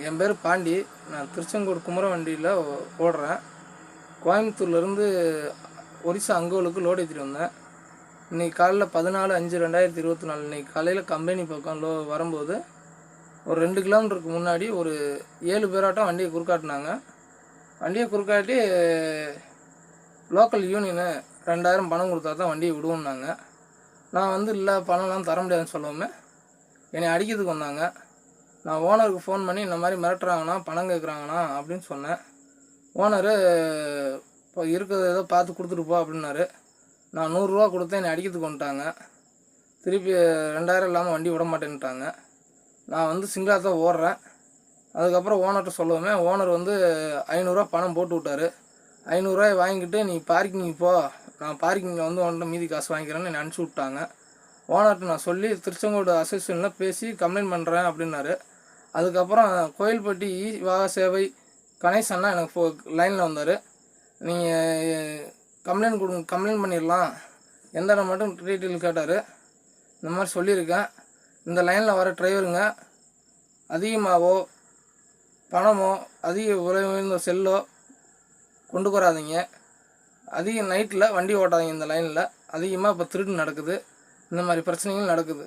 என் பேர் பாண்டி. நான் திருச்செங்கோடு குமர வண்டியில் ஓடுறேன். கோயம்புத்தூர்லேருந்து ஒரிசா அங்கோலுக்கு லோடு ஏற்றிட்டு வந்தேன். இன்னைக்கு காலையில் பதினாலு அஞ்சு ரெண்டாயிரத்தி இருபத்தி நாலு இன்றைக்கி காலையில் கம்பெனி பக்கம் லோ வரும்போது ஒரு ரெண்டு கிலோமீட்டருக்கு முன்னாடி ஒரு ஏழு பேராட்டம் வண்டியை குறுக்காட்டினாங்க. வண்டியை குறுக்காட்டி லோக்கல் யூனியனு ரெண்டாயிரம் பணம் கொடுத்தா தான் வண்டியை விடுவோம்னாங்க. நான் வந்து இல்லை பணம்லாம் தர முடியாதுன்னு சொல்லவுமே. என்னை அடிக்கிறதுக்கு வந்தாங்க. நான் ஓனருக்கு ஃபோன் பண்ணி இந்த மாதிரி மிரட்டுறாங்கண்ணா பணம் கேட்குறாங்கண்ணா அப்படின்னு சொன்னேன். ஓனரு இப்போ இருக்கிறத ஏதோ பார்த்து கொடுத்துட்டு போ அப்படின்னாரு. நான் நூறுரூவா கொடுத்தேன் என்னை அடிக்கிறதுக்கு வந்துட்டாங்க. திருப்பி ரெண்டாயிரம் இல்லாமல் வண்டி விட மாட்டேன்ட்டாங்க. நான் வந்து சிங்கிளாக தான் ஓடுறேன். அதுக்கப்புறம் ஓனர்கிட்ட சொல்லவுமே ஓனர் வந்து ஐநூறுரூவா பணம் போட்டு விட்டார். ஐநூறுரூவாய் வாங்கிட்டு நீ பார்க்கிங் போ. நான் பார்க்கிங்கில் வந்து உன்கிட்ட மீதி காசு வாங்கிக்கிறேன்னு என்னை அனுப்பிச்சி விட்டாங்க. ஓனர்கிட்ட நான் சொல்லி திருச்செங்கோடு அசோசியேஷனில் பேசி கம்ப்ளைண்ட் பண்ணுறேன் அப்படின்னாரு. அதுக்கப்புறம் கோயில்பட்டி இ விவாக சேவை கணேசன்லாம் எனக்கு ஃபோ லைனில் வந்தார். நீங்கள் கம்ப்ளைண்ட் கொடுங்க கம்ப்ளைண்ட் பண்ணிடலாம். எந்த இடம் மட்டும் டீட்டெயில் கேட்டார். இந்த மாதிரி சொல்லியிருக்கேன். இந்த லைனில் வர டிரைவருங்க அதிகமாகவோ பணமோ அதிக விலை உயர்ந்த செல்லோ கொண்டு வராதீங்க. அதிக நைட்டில் வண்டி ஓட்டாதீங்க இந்த லைனில் அதிகமாக இப்போ திருட்டு நடக்குது. இந்த மாதிரி பிரச்சனைகள் நடக்குது.